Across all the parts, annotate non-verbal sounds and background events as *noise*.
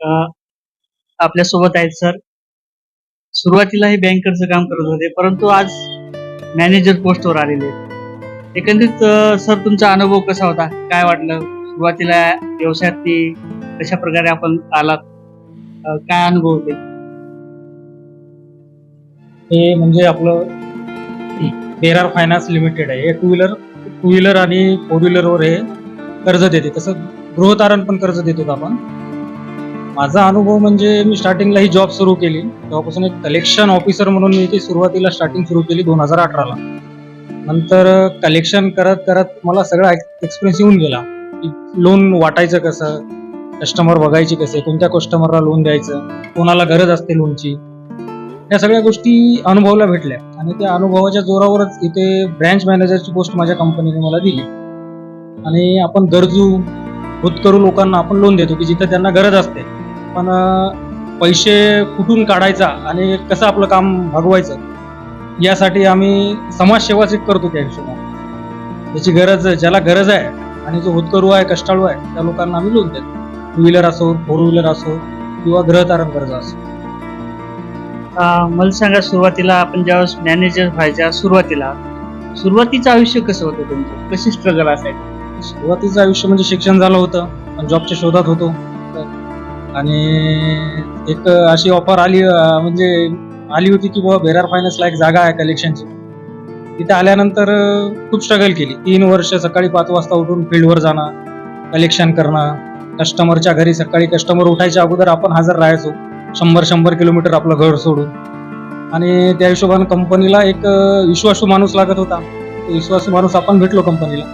आपल्यासोबत आहेत सर. सुरुवातीला हे बँकरचं काम करत होते परंतु आज मॅनेजर पोस्टवर आलेले एकंदरीत सर तुमचा अनुभव कसा होता? काय वाटलं? सुरुवातीला व्यवसायात ती कशा प्रकारे आपण आलात? काय अनुभव होते? हे म्हणजे आपलं बेरार फायनान्स लिमिटेड आहे. हे टू व्हीलर टू व्हीलर आणि फोर व्हीलरवर हे कर्ज देते. तसं गृहतारण पण कर्ज देतो आपण. माझा अनुभव म्हणजे मी स्टार्टिंगला ही जॉब सुरू केली. तेव्हापासून एक कलेक्शन ऑफिसर म्हणून मी ती सुरुवातीला स्टार्टिंग सुरू केली दोन हजार अठराला. नंतर कलेक्शन करत करत मला सगळा एक्सपिरियन्स येऊन गेला. की लोन वाटायचं कसं? कस्टमर बघायचे कसे? कोणत्या कस्टमरला लोन द्यायचं? कोणाला गरज असते लोनची या सगळ्या गोष्टी अनुभवाला भेटल्या. आणि त्या अनुभवाच्या जोरावरच इथे ब्रँच मॅनेजरची पोस्ट माझ्या कंपनीने मला दिली. आणि आपण गरजू होतकरू लोकांना आपण लोन देतो की जिथं त्यांना गरज असते. पण पैसे कुठून काढायचा आणि कसं आपलं काम भागवायचं यासाठी आम्ही समाजसेवाच करतो त्या हिशोबाने. ज्याची गरज ज्याला गरज आहे आणि जो होतकरू आहे कष्टाळू आहे त्या लोकांना आम्ही लोन देतो. टू व्हीलर असो फोर व्हीलर असो किंवा गृहतारण कर्ज असो. मला सांगा सुरुवातीला आपण ज्यावेळेस मॅनेजर व्हायच्या सुरुवातीला सुरुवातीचं आयुष्य कसं होतं तुमचं? कशी स्ट्रगल असायची? सुरुवातीचं आयुष्य म्हणजे शिक्षण झालं होतं जॉबच्या शोधात होतो. आणि एक अशी ऑफर आली म्हणजे आली होती की बाबा बेरार फायनान्सला एक जागा आहे कलेक्शनची तिथे आल्यानंतर खूप स्ट्रगल केली. तीन वर्ष सकाळी पाच वाजता उठून फील्डवर जाणं कलेक्शन करणं कस्टमरच्या घरी सकाळी कस्टमर उठायच्या अगोदर आपण हजर राहायचो. शंभर शंभर किलोमीटर आपलं घर सोडून. आणि त्या हिशोबानं कंपनीला एक विश्वासू माणूस लागत होता. तो विश्वासू माणूस आपण भेटलो कंपनीला.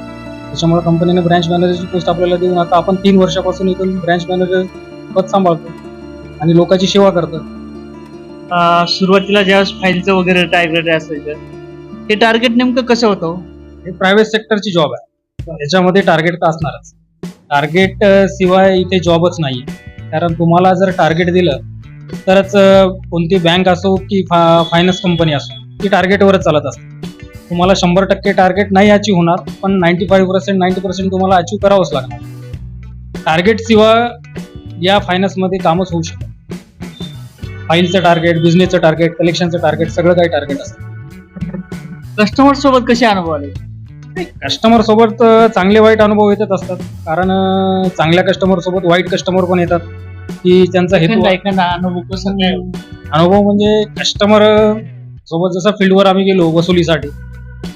त्याच्यामुळे कंपनीने ब्रँच मॅनेजरची पोस्ट आपल्याला देऊन आता आपण तीन वर्षापासून इथून ब्रँच मॅनेजर पद सांभाळतो आणि लोकांची सेवा करतो. अ, सुरुवातीला ज्यावेळेस फाईलचं वगैरे टार्गेट असायचं हे टार्गेट नेमकं कसं होतं हो? हे प्रायव्हेट सेक्टरची जॉब आहे. त्याच्यामध्ये टार्गेट तर असणारच. टार्गेट शिवाय इथे जॉबच नाही कारण तुम्हाला जर टार्गेट दिलं तरच अं, कोणती बँक असो की फा फायनान्स कंपनी असो ती टार्गेटवरच चालत असते. तुम्हाला शंभर टक्के टार्गेट नाही अचीव होणार पण ninety five percent ninety percent तुम्हाला अचीव करावंच लागणार. टार्गेट शिवाय या फायनान्समध्ये कामच होऊ शकत फाईलचं टार्गेट बिझनेसचं टार्गेट कलेक्शनचं टार्गेट सगळं काही टार्गेट असतं. कस्टमर सोबत कसे अनुभव आले? कस्टमर सोबत चांगले वाईट अनुभव येतच असतात. कारण चांगल्या कस्टमर सोबत वाईट कस्टमर पण येतात. की त्यांचा हेतू एखादा अनुभव अनुभव म्हणजे कस्टमर सोबत जसं फील्डवर आम्ही गेलो वसुलीसाठी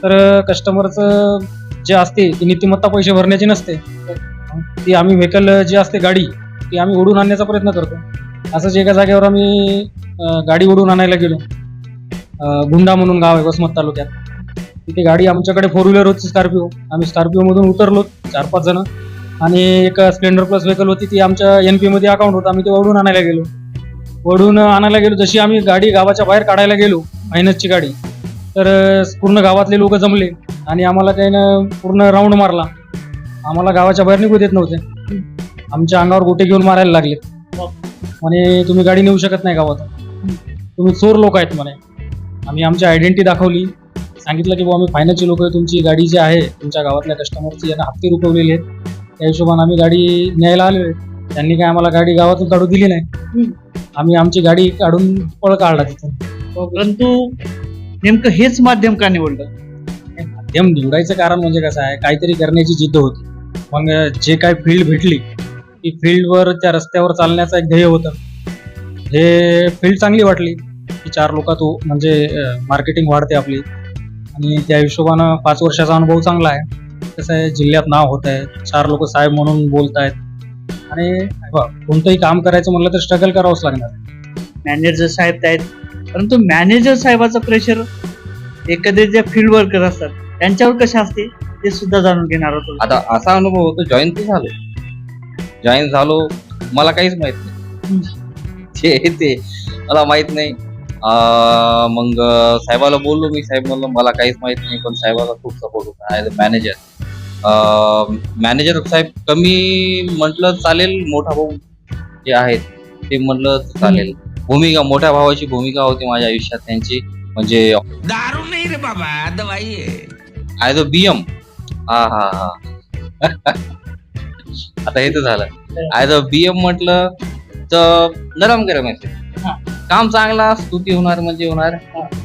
तर कस्टमरचं जे असते ती नीतिमत्ता पैसे भरण्याची नसते. ती आम्ही व्हेकल जी असते गाडी ती आम्ही ओढून आणण्याचा प्रयत्न करतो. असंच एका जागेवर आम्ही गाडी ओढून आणायला गेलो. गुंडा म्हणून गाव आहे वसमत तालुक्यात. तिथे गाडी आमच्याकडे फोर व्हीलर होती स्कॉर्पिओ आम्ही स्कॉर्पिओमधून उतरलो चार पाच जण. आणि एक स्प्लेंडर प्लस व्हेकल होती ती आमच्या एन पी मध्ये अकाउंट होता. आम्ही ते ओढून आणायला गेलो. ओढून आणायला गेलो जशी आम्ही गाडी गावाच्या बाहेर काढायला गेलो मायनसची गाडी तर पूर्ण गावातले लोक जमले. आणि आम्हाला त्यानं पूर्ण राऊंड मारला. आम्हाला गावाच्या बाहेर निघू देत नव्हते. आमच्या अंगावर गोटे घेऊन मारायला लागले. म्हणे तुम्ही गाडी नेऊ शकत नाही गावात. तुम्ही चोर लोक आहेत म्हणे. आम्ही आमची आयडेंटिटी दाखवली. सांगितलं की बाबा आम्ही फायनान्सची लोक तुमची गाडी जी आहे तुमच्या गावातल्या कस्टमरची यांना हप्ते रुपवलेले आहेत. त्या हिशोबाने आम्ही गाडी न्यायला आलेलो आहे त्यांनी काय आम्हाला गाडी गावातून काढू दिली नाही. आम्ही आमची गाडी काढून पळ काढला तिथून. परंतु नेमकं हेच माध्यम का निवडलं? माध्यम निवडायचं कारण म्हणजे कसं आहे काहीतरी करण्याची जिद्द होती. मग जे काय फील्ड भेटली ती फील्डवर त्या रस्त्यावर चालण्याचं एक ध्येय होतं. हे फील्ड चांगली वाटली की चार लोकात म्हणजे मार्केटिंग वाढते आपली. आणि त्या हिशोबानं पाच वर्षाचा अनुभव चांगला आहे. कसं आहे जिल्ह्यात नाव होत आहे चार लोक साहेब म्हणून बोलत आहेत आणि कोणतंही काम करायचं म्हणलं तर स्ट्रगल करावंच लागणार. मॅनेजर साहेब ते आहेत. परंतु मॅनेजर साहेबाचं प्रेशर एखादे जे फील्ड वर्कर असतात त्यांच्यावर कसे असते ते सुद्धा जाणून घेणार होतो आता असा अनुभव होतो जॉईन तर झालो. जॉईन झालो. मला काहीच माहीत नाही. ते ते. मला माहीत नाही. मग साहेबाला बोललो मी. साहेब म्हणलं मला काहीच माहीत नाही पण साहेबाला खूप सपोर्ट होता ॲज अ मॅनेजर मॅनेजर साहेब कमी म्हटलं चालेल मोठा भाऊ जे आहेत ते म्हटलं चालेल. भूमिका मोठ्या भावाची भूमिका होती माझ्या आयुष्यात त्यांची. म्हणजे दारू नहीं रे बाबा ॲज अ बीएम हा हा हा. *laughs* आता हे तर झालं. अ बीएम म्हटलं तर नरम गरम हा. काम चांगला स्तुती होणार म्हणजे होणार.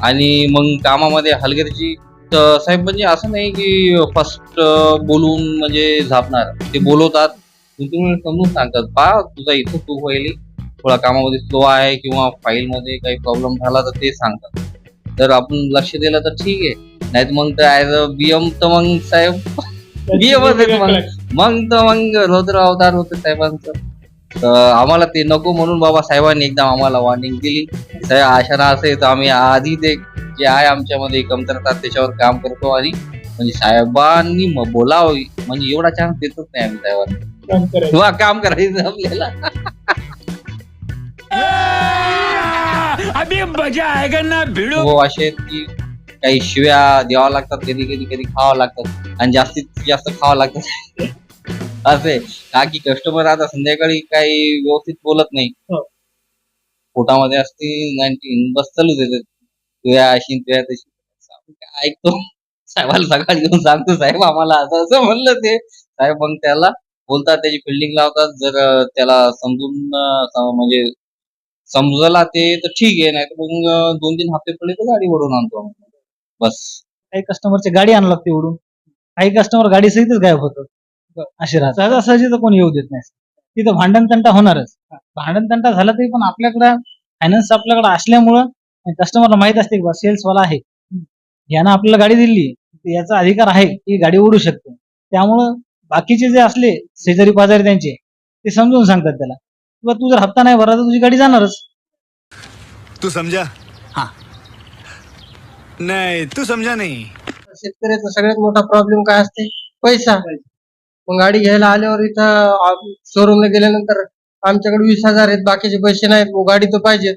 आणि मग कामामध्ये हलगर्जी तर साहेब म्हणजे असं नाही की फर्स्ट बोलून म्हणजे झापणार. ते बोलवतात. समजून सांगतात पा तुझा इथं चूक व्हायली थोडा कामामध्ये स्लो आहे किंवा फाईल मध्ये काही प्रॉब्लेम झाला तर ते सांगतात. जर आपण लक्ष दिलं तर ठीक आहे. नाही तर मग तर ऍज अ बीएम तर मग साहेब *laughs* BM च आहे मग. मग तर मग रुद्र अवतार होते साहेबांचं. तर आम्हाला ते नको म्हणून बाबा साहेबांनी एकदा आम्हाला वॉर्निंग दिली. साहेब अशा ना असे तर आम्ही आधी ते जे आहे आमच्यामध्ये कमतरता त्याच्यावर काम करतो आणि म्हणजे साहेबांनी म- बोलावं म्हणजे एवढा चान्स देतच नाही आम्ही साहेबांना. किंवा काम करायचं आपल्याला. *laughs* अभी मजा आएगा ना भिड़ो. हो असे आहेत की काही शिव्या द्यावा लागतात कधी कधी कधी खावा लागतात आणि जास्तीत जास्त खावा लागतात असे. का की कस्टमर आता संध्याकाळी काही व्यवस्थित बोलत नाही. हो. पोटामध्ये असते नाईन्टीन बस चालू देतात तुया अशी तुया तशी. काय ऐकतो? साहेबाला सकाळी येऊन सांगतो साहेब आम्हाला असं असं म्हणलं ते. साहेब मग त्याला बोलतात त्याची फिल्डिंग लावतात. जर अं, त्याला समजून अं, सम- म्हणजे समजला ते तर ठीक आहे. नाही तर मग अं, दोन तीन हप्ते पडले तर गाडी ओढून आणतो आम्ही. बस. काही कस्टमरची गाडी आणावं लागते उडून काही कस्टमर गाडी सहितच गायब होतं असे राहतात. सहजासहजी तर कोणी येऊ देत नाही. तिथं भांडण तंटा होणारच. भांडण तंटा झाला तरी पण आपल्याकडं फायनान्स आपल्याकडे असल्यामुळं कस्टमरला माहीत असते की सेल्स वाला आहे. यानं आपल्याला गाडी दिली याचा अधिकार आहे की गाडी उडू शकते. त्यामुळं बाकीचे जे असले शेजारी पाजारी त्यांचे ते समजून सांगतात त्याला. किंवा तू जर हप्ता नाही भरला तर तुझी गाडी जाणारच. तू समझा हाँ. नहीं तू समझा नहीं. शेतकऱ्याचा सगळ्यात मोठा प्रॉब्लेम काय असते? पैसा. मग गाडी घ्यायला आल्यावर इथं शोरूमला गेल्यानंतर आमच्याकडे वीस हजार आहेत बाकीचे पैसे नाहीत मग गाडी तर पाहिजेत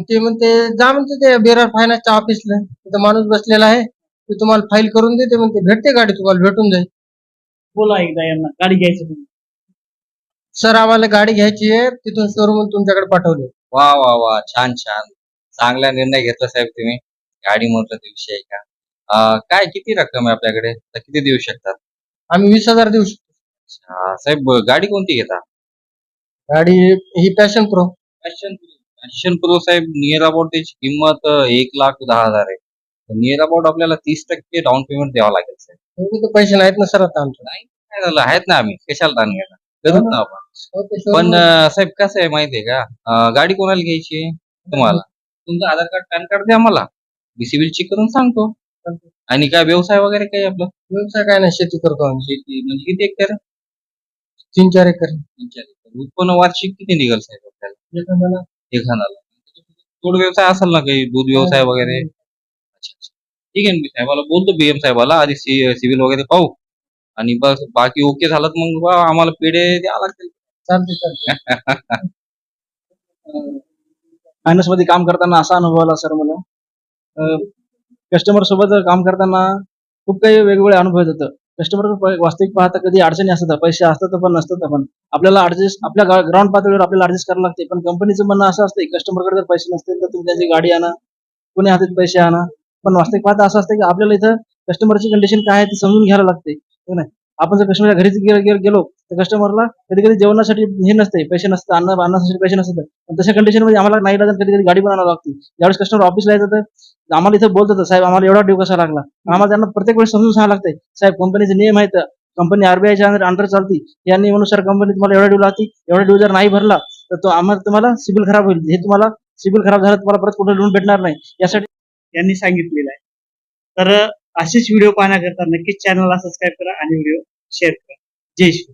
ते म्हणते जा म्हणते ते बेरार फायनान्सच्या ऑफिसला तिथं माणूस बसलेला आहे ते तुम्हाला फाईल करून देते म्हणते भेटते गाडी तुम्हाला भेटून जाईल. बोला एकदा यांना गाडी घ्यायची तुम्ही. सर आम्हाला गाडी घ्यायची आहे तिथून शोरूम तुमच्याकडे पाठवले. वा वा वा छान छान. चांगला निर्णय घेतला साहेब तुम्ही. गाडी मोटर विषय आहे का? काय किती रक्कम आहे आपल्याकडे? तर किती देऊ शकतात? आम्ही वीस हजार देऊ शकतो. अच्छा, साहेब गाडी कोणती घेता? गाडी ही passion pro passion passion pro Saheb near about त्याची किंमत अं, एक लाख दहा हजार आहे. नियर अबाउट आपल्याला तीस टक्के डाऊन पेमेंट द्यावं लागेल साहेब. एवढे तर पैसे नाहीत ना सर आता आमचे काय झालं. आहेत ना आम्ही. कशाला ताण घेणार? करूच ना आपण. पण अं, साहेब कसं आहे माहितीये का? अं, गाडी कोणाला घ्यायची आहे? तुम्हाला. तुमचं आधार कार्ड पॅन कार्ड द्या मला. बीसीबील चेक करून सांगतो. आणि काय व्यवसाय वगैरे काही आपलं? व्यवसाय काय नाही शेती करतो आम्ही. शेती म्हणजे किती एकर? तीन चार एकर. तीन चार एकर. उत्पन्न वार्षिक किती निघाल साहेब आपल्याला? एखाद्याला थोडं व्यवसाय असेल ना काही? दूध व्यवसाय वगैरे? अच्छा अच्छा. ठीक आहे ना मी साहेबाला बोलतो बीएम साहेबाला. आधी सिव्हिल वगैरे पाहू. आणि बस बाकी ओके झालं तर मग बा आम्हाला पेढे द्यावं लागतील. चालते चालते फायनान्स *laughs* मध्ये काम करताना असा अनुभव आला सर मला. कस्टमर सोबत काम करताना खूप काही वेगवेगळे अनुभव येत होतं कस्टमर वास्तविक पाहता कधी अडचणी असतात पैसे असतात पण नसतात पण आपल्याला ऍडजस्ट आपल्या ग्राउंड पातळीवर आपल्याला ऍडजस्ट करावं लागते. पण कंपनीचं म्हणणं असं असते कस्टमरकडे जर पैसे नसतील तर तुम्ही त्यांची गाडी आणा कोणी हातात पैसे आणा. पण वास्तविक पाहता असं असतं की आपल्याला इथं कस्टमरची कंडिशन काय आहे ती समजून घ्यायला लागते हो नाही? आपण जर कस्टमरच्या घरीच गेलो तर कस्टमरला कधी कधी जेवणासाठी हे नसते पैसे नसतात अन्न आणण्यासाठी पैसे नसतात. पण तशा कंडिशनमध्ये आम्हाला नाही लागत कधी कधी गाडी पण आणावं लागते. ज्यावेळेस कस्टमर ऑफिसला येतात तर आम्हाला इथं बोलतात साहेब आम्हाला एवढा ड्यू कसा लागला? आम्हाला त्यांना प्रत्येक वेळेस समजून सांगा लागते साहेब कंपनीचे नियम आहेत कंपनी आरबीआयच्या अंडर चालती. या नियमानुसार कंपनी तुम्हाला एवढा ड्यू लागते एवढा ड्यू जर नाही भरला तर तो आम्हाला तुम्हाला सिबिल खराब होईल. हे तुम्हाला सिबिल खराब झालं तर तुम्हाला परत कुठे लोन भेटणार नाही. यासाठी यांनी सांगितलेलं आहे. तर असेच व्हिडिओ पाहण्याकरता नक्कीच चॅनलला सबस्क्राईब करा आणि व्हिडिओ शेअर करा. जय श्री